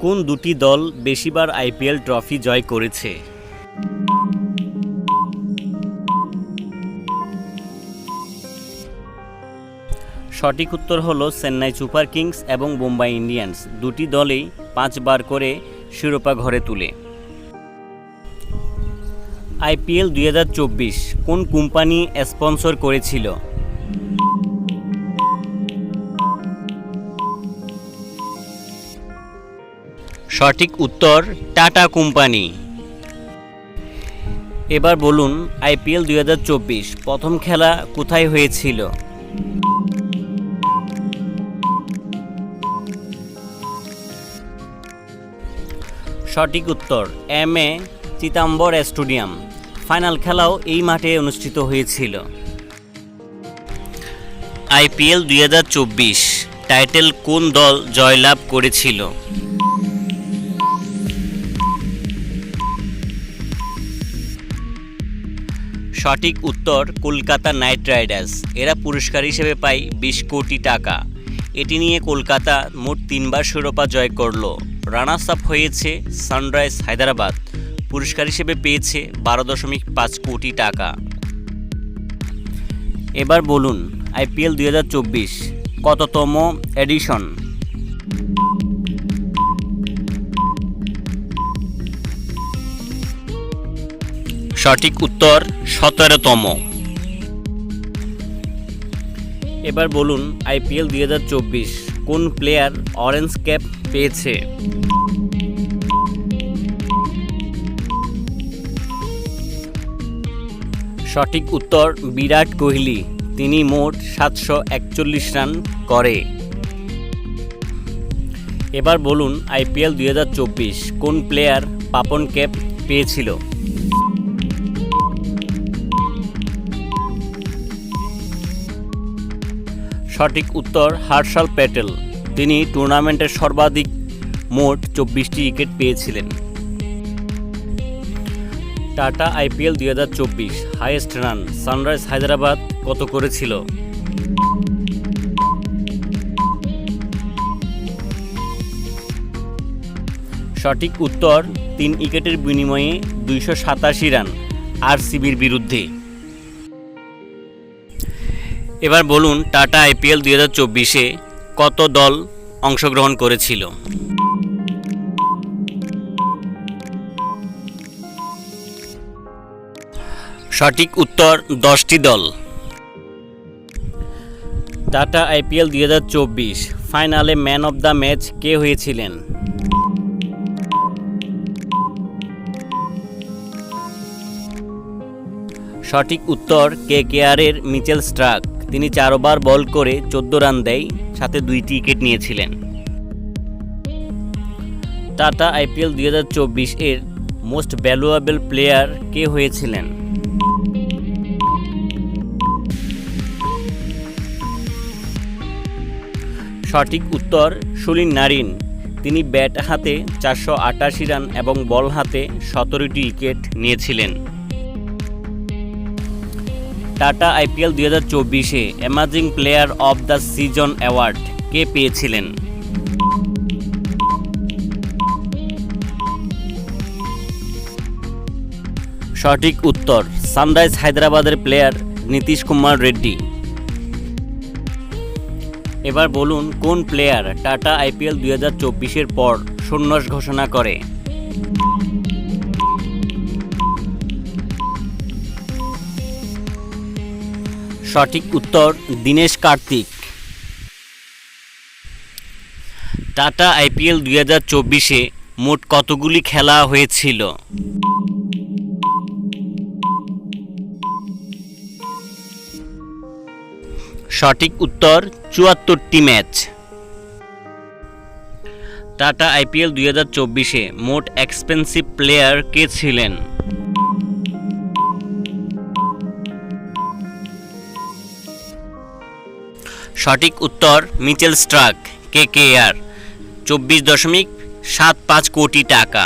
কোন দুটি দল বেশিবার আইপিএল ট্রফি জয় করেছে? সঠিক উত্তর হল চেন্নাই সুপার কিংস এবং মুম্বাই ইন্ডিয়ান্স। দুটি দলেই পাঁচবার করে শিরোপা ঘরে তুলে। আইপিএল দুই হাজার চব্বিশ কোন কোম্পানি স্পন্সর করেছিল? সঠিক উত্তর টাটা কোম্পানি। এবার বলুন, আইপিএল দুই হাজার চব্বিশ প্রথম খেলা কোথায় হয়েছিল? সঠিক উত্তর, M A Chidambaram stadium. Final খেলাও এই মাঠে অনুষ্ঠিত হয়েছিল। আইপিএল দুই হাজার চব্বিশ টাইটেল কোন দল জয়লাভ করেছিল? সঠিক উত্তর কলকাতা নাইট রাইডার্স। এরা পুরস্কার হিসেবে পায় বিশ কোটি টাকা। এটি নিয়ে কলকাতা মোট তিনবার শিরোপা জয় করল। রানার্স আপ হয়েছে সানরাইজ হায়দ্রাবাদ। পুরস্কার হিসেবে পেয়েছে বারো দশমিক পাঁচ কোটি টাকা। এবার বলুন, আইপিএল দু হাজার চব্বিশ কততম এডিশন সঠিক উত্তর সতেরোতম। এবার বলুন আইপিএল দুই হাজার চব্বিশ, কোন প্লেয়ার অরেঞ্জ ক্যাপ পেয়েছে? সঠিক উত্তর, বিরাট কোহলি, তিনি মোট সাতশো একচল্লিশ রান করে। এবার বলুন আইপিএল দুই হাজার চব্বিশ, কোন প্লেয়ার পাপন ক্যাপ পেয়েছিল? সঠিক উত্তর হার্শাল প্যাটেল। তিনি টুর্নামেন্টের সর্বাধিক মোট চব্বিশটি উইকেট পেয়েছিলেন। টাটা আইপিএল দুই হাজার চব্বিশ হাইয়েস্ট রান, সানরাইজ হায়দ্রাবাদ কত করেছিল? সঠিক উত্তর, তিন উইকেটের বিনিময়ে দুইশো সাতাশি রান আর সিবির বিরুদ্ধে। এবার বলুন, টাটা আইপিএল দুই হাজার চব্বিশে কত দল অংশগ্রহণ করেছিল? সঠিক উত্তর, দশটি দল। টাটা আইপিএল দুই হাজার চব্বিশ, ফাইনালে ম্যান অব দ্য ম্যাচ কে হয়েছিলেন? সঠিক উত্তর, কে কেয়ারের মিচেল স্ট্রাক। তিনি চার ওভার বল করে চোদ্দ রান দেয়, সাথে দুইটি উইকেট নিয়েছিলেন। টাটা আইপিএল দুই হাজার চব্বিশ এর মোস্ট ভ্যালুয়েবল প্লেয়ার কে হয়েছিলেন? সঠিক উত্তর সুলিন নারিন। তিনি ব্যাট হাতে চারশো আটাশি রান এবং বল হাতে সতেরোটি উইকেট নিয়েছিলেন। টাটা আইপিএল দুই হাজার চব্বিশে amazing player of the season award কে পেয়েছিলেন? সঠিক উত্তর সানরাইজ হায়দ্রাবাদের প্লেয়ার নীতিশ কুমার রেড্ডি। এবার বলুন, কোন প্লেয়ার টাটা আইপিএল দুই হাজার চব্বিশের পর সন্ন্যাস ঘোষণা করে? সঠিক উত্তর দীনেশ কার্তিক। টাটা আইপিএল দুই হাজার চব্বিশে মোট কতগুলি খেলা হয়েছিল? সঠিক উত্তর চুয়াত্তরটি ম্যাচ। টাটা আইপিএল দুই হাজার চব্বিশে মোট এক্সপেন্সিভ প্লেয়ার কে ছিলেন? সঠিক উত্তর মিচেল স্ট্রাক কে কে আর চব্বিশ দশমিক সাত পাঁচ কোটি টাকা।